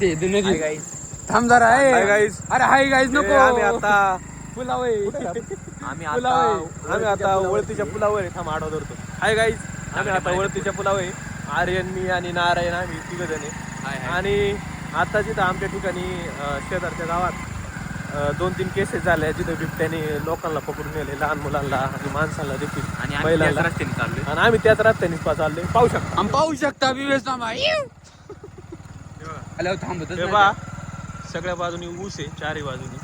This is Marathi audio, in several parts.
ते नदी Hi guys. थांब जरा ए. Hi guys. अरे हाय गाईज नको आम्ही आता पुलाव आहे. आम्ही आता आहे. आम्ही आता वळतीच्या पुलावर आहे थांब आडवा धरतो हाय गाईज आम्ही आता वळतीच्या पुलावर आहे आर्यन मी आणि नारायण आम्ही तिघ जण आहे. आणि आता जिथं आमच्या ठिकाणी अं, शेजारच्या गावात अं, दोन तीन केसेस झाल्या जिथं बिबट्याने लोकांना पकडून नेले लहान मुलांना आणि माणसांना देखील आणि आम्ही. त्याच रस्त्याने चाललोय आणि आम्ही त्याच रस्त्यानेच चाललोय पाहू शकता आम्ही पाहू शकता विवेश मामा. आल्यावर थांबतच हे नाही. पहा सगळ्या बाजूनी ऊस आहे चारही बाजूनी.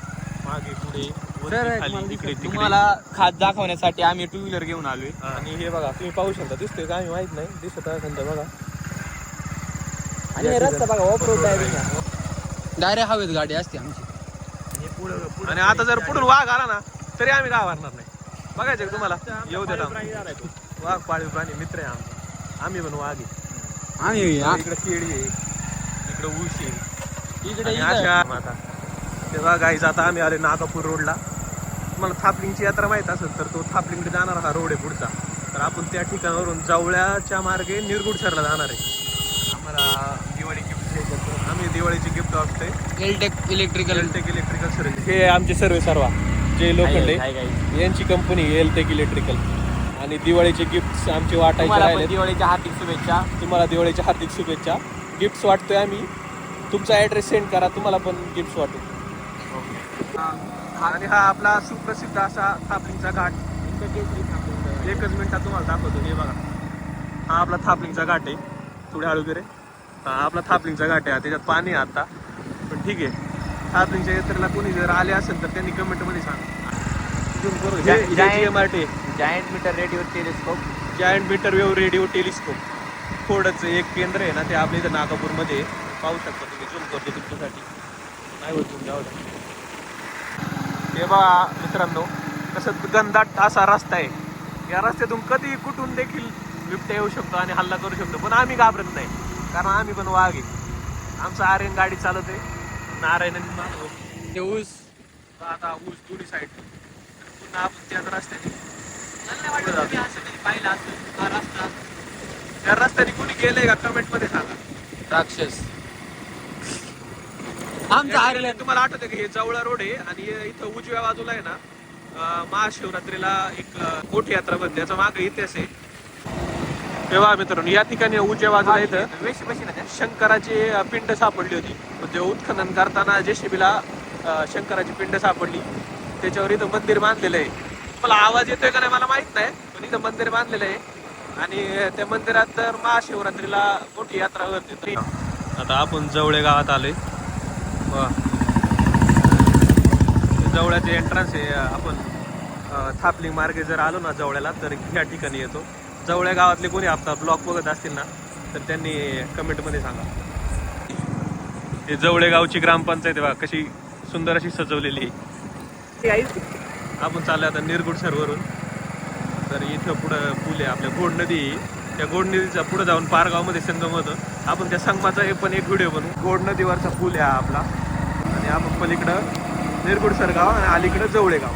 मागे पुढे वरती, सर, खाली मला इकडे दिसत तिकडे. तुम्हाला खात दाखवण्यासाठी आम्ही टू व्हीलर घेऊन आलोय. आणि हे बघा तुम्ही पाहू शकता दिसतोय का? आम्ही माहीत नाही. दिसत असेल तर बघा. आणि हे रस्ता बघा ऑफ रोड ड्रायव्हिंग डायरेक्ट हवेत गाडी असते आमची. आणि आता जर पुढून वाघ आला ना तरी आम्ही गावारणार नाही. बघायचं का तुम्हाला? येऊ देता वाघ पाळीव प्राणी मित्र आहे आमचा. आम्ही पण वाघ आहे. आम्ही इकडे केळी आहे. इकडे ऊस इकडे. अशा आता. तेव्हा गाईज आता आम्ही आले नागापूर रोडला तुम्हाला थापलिंगची यात्रा माहीत असेल तर तो थापलिंगकडे जाणारा हा रोड आहे पुढचा. तर आपण त्या ठिकाणावरून जवळच्या मार्गे निरगुडसरला जाणार आहे. आम्हाला दिवाळी गिफ्ट आम्ही दिवाळीची गिफ्ट वाटतोय. Eltek electrical Eltek electrical service हे आमचे सर्वे सर्वा. जे लोखंडे यांची कंपनी एलटेक इलेक्ट्रिकल आणि दिवाळीचे गिफ्ट आमचे वाटायचे दिवाळीच्या हार्दिक शुभेच्छा. तुम्हाला दिवाळीच्या हार्दिक शुभेच्छा. गिफ्ट्स वाटतोय आम्ही. तुमचा ऍड्रेस सेंड करा तुम्हाला पण गिफ्ट वाटू. आणि हा आपला सुप्रसिद्ध असा थापलिंगचा घाट. एकच मिनिटात तुम्हाला दाखवतो हे बघा. हा आपला थापलिंगचा घाट आहे. थोडे हळू रे हा आपला थापलिंगचा घाट आहे. त्याच्यात पाणी आहे आता. पण ठीक आहे. थापलिंगच्या यात्रेला कोणी जर आले असेल तर त्यांनी कमेंटमध्ये सांगा. Giant- M R T giant metre radio telescope giant metre wave radio telescope फोर्डचं एक केंद्र आहे ना ते आपल्या इथं नागापूरमध्ये पाहू शकता तुम्ही झूम करतो तुमच्यासाठी. नाही होत तुमच्या हे बघा मित्रांनो कसं गंधाट असा रस्ता आहे. या रस्त्यातून कधी कुठून देखील बिबट्या येऊ शकतो आणि हल्ला करू शकतो पण आम्ही घाबरत नाही. कारण आम्ही पण वाघ आहे. आमचं आर्यन गाडी चालवते नारायण ते हो. ऊस. आता ऊस दोन्ही साईड पुन्हा आपण त्याच रस्त्याने. पाहिलं असेल हा रस्ता त्या रस्त्याने कुणी गेलंय का? कमेंटमध्ये सांगा. राक्षस. आमचा या ठिकाणी तुम्हाला आठवतं की? हे जवळा रोड आहे आणि इथं उजव्या बाजूला आहे ना अं, महाशिवरात्रीला एक मोठी यात्रा बनते. याचा मागे इतिहास आहे. तेव्हा मित्रांनो या ठिकाणी उजव्या बाजूला इथं वेशी बशी ना त्या शंकराची अं, पिंड सापडली होती. म्हणजे उत्खनन करताना जेसीबीला शंकराची पिंड सापडली. त्याच्यावर इथं मंदिर बांधलेलं आहे. मला आवाज येतोय का नाही मला माहीत नाही. पण इथं मंदिर बांधलेलं आहे. आणि त्या मंदिरात तर महाशिवरात्रीला मोठी यात्रा होते आता आपण जवळे गावात आलोय. जवळ्याचे एंट्रन्स आहे आपण थापलिंग मार्गे जर आलो ना जवळ्याला तर ह्या ठिकाणी येतो. जवळ्या गावातले कोणी आपला ब्लॉग बघत असतील ना तर त्यांनी कमेंटमध्ये सांगा. हे जवळे गावची ग्रामपंचायत बा बघा कशी सुंदर अशी सजवलेली आहे. आपण चाललो आता निरगुड सरवरून तर इथं पुढं पूल आहे आपल्या गोड नदी. त्या गोड नदीच्या पुढे जाऊन पारगावमध्ये संगम होतं. आपण त्या संगमाचा पण एक व्हिडिओ बनवू. गोड नदीवरचा पूल आहे हा आपला. आणि आपण पलीकडं निरगुडसर गाव आणि अलीकडं जवळे गाव.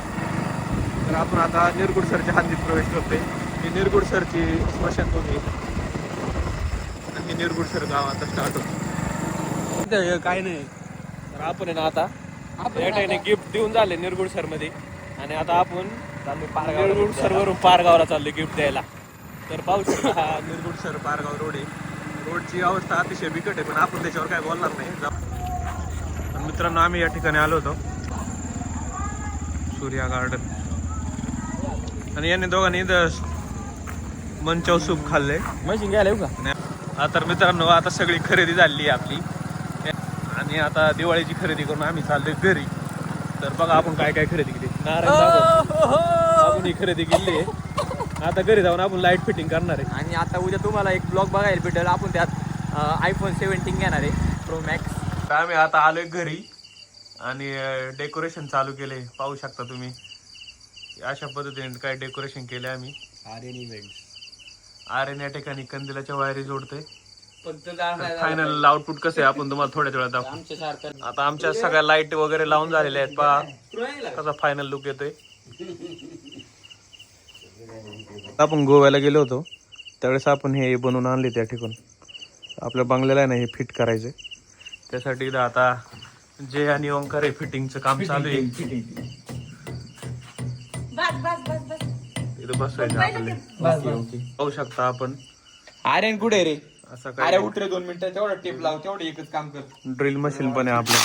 तर आपण आता निरगुडसरच्या हद्दीत प्रवेश करतोय. ही निरगुडसरची स्मशानभूमी. आणि हे निरगुडसर गाव आता स्टार्ट होतं. काय नाही. तर आपण आहे ना आता गिफ्ट देऊन झाले निरगुड सरमध्ये आणि आता आपण निरगुड सर वरून पारगावला चाललोय गिफ्ट द्यायला. तर पाहू शकता. हा निरगुड सर पारगाव रोड आहे. रोडची अवस्था अतिशय बिकट आहे पण आपण त्याच्यावर काय बोलणार नाही. मित्रांनो आम्ही या ठिकाणी आलो होतो. सूर्या गार्डन आणि यांनी दोघांनी इथं मंचाव सूप खाल्ले. मशीन घ्यायला येऊ का? हा तर मित्रांनो आता सगळी खरेदी झाली आहे आपली. आणि आता दिवाळीची खरेदी करून आम्ही चाललोय घरी. तर बघा आपण काय काय खरेदी केली. नारायण. आपण ही खरेदी केली आहे. आता घरी जाऊन आपण लाइट फिटिंग करणार आहे. आणि आता उद्या तुम्हाला एक ब्लॉग बघायला भेटेल. आपण त्यात आयफोन सेव्हन्टीन घेणार आहे प्रो मॅक्स तर आम्ही आता आलोय घरी आणि डेकोरेशन चालू केले पाहू शकता तुम्ही. अशा पद्धतीने काय डेकोरेशन केले आम्ही. आर्यन इव्हेंट आर्यन या ठिकाणी कंदिलाच्या वायरी जोडतोय. फक्त फायनल आउटपुट कसं आहे आपण तुम्हाला थोड्या वेळात दाखवू. आमच्या सारखं आता आमच्या सगळ्या लाइट वगैरे लावून झालेल्या आहेत पहा. कसा फायनल लुक येतोय. आपण गोव्याला गेलो होतो. त्यावेळेस आपण हे बनवून आणले त्या ठिकाण. आपल्या बंगल्याला आहे ना हे फिट करायचे त्यासाठी इथं आता जय आणि ओंकार आहे फिटिंगचं काम चालू आहे. बस बस बस बस. इथं बसवायचं आपले पाहू शकता आपण. आर्यन कुठे रे? असं अरे काय उठ रे दोन मिनिटं तेवढं टेप लाव तेवढं एकच काम कर. ड्रिल मशीन पण आहे आपल्या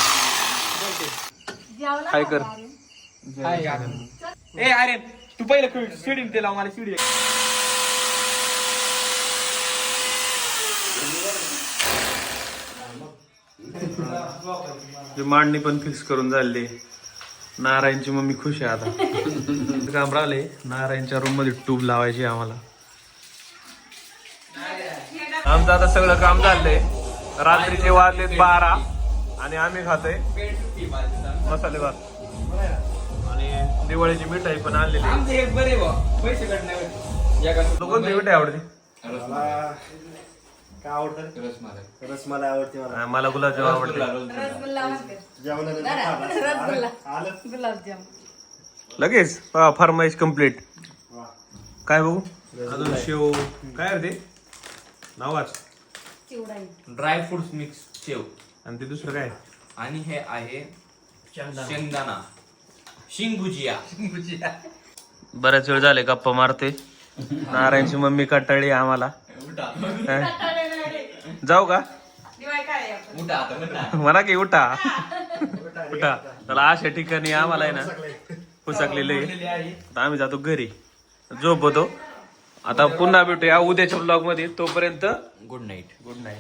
जेवला काय कर? ए आर्यन तू पहिलं शिडी ते लाव मला शिडी जी मांडणी पण फिक्स करून झाली. नारायणची मम्मी खुश आहे आता. काम राहिले नारायणच्या रूममध्ये ट्यूब लावायची आहे आम्हाला. आमचं आता सगळं काम झालंय. रात्रीचे वाजलेत बारा आणि आम्ही खातोय मसाले भात. आणि दिवाळीची मिठाई पण आणलेली. कोणती मिठाई आवडते? काय आवडतं? रसमलाई. रसमलाई आवडते मला. मला गुलाबजाम आवडते. लगेच? फरमाईश कंप्लीट काय बघू अजून शेव. काय ते नावाच चिवडाई ड्राय फ्रुट्स मिक्स शेव. आणि ते दुसरं काय? आणि हे आहे शेंगदाणा. शिंग भुजिया बऱ्याच वेळ झाले गप्पा मारते. नारायणची मम्मी कटाळी आम्हाला? जाऊ का. म्हणा की उठा. उठा. त्याला अशा ठिकाणी आम्हाला आहे ना पुसकलेले आता आम्ही जातो घरी. झोपतो आता पुन्हा भेटूया उद्याच्या ब्लॉगमध्ये. तोपर्यंत गुड नाईट गुड नाईट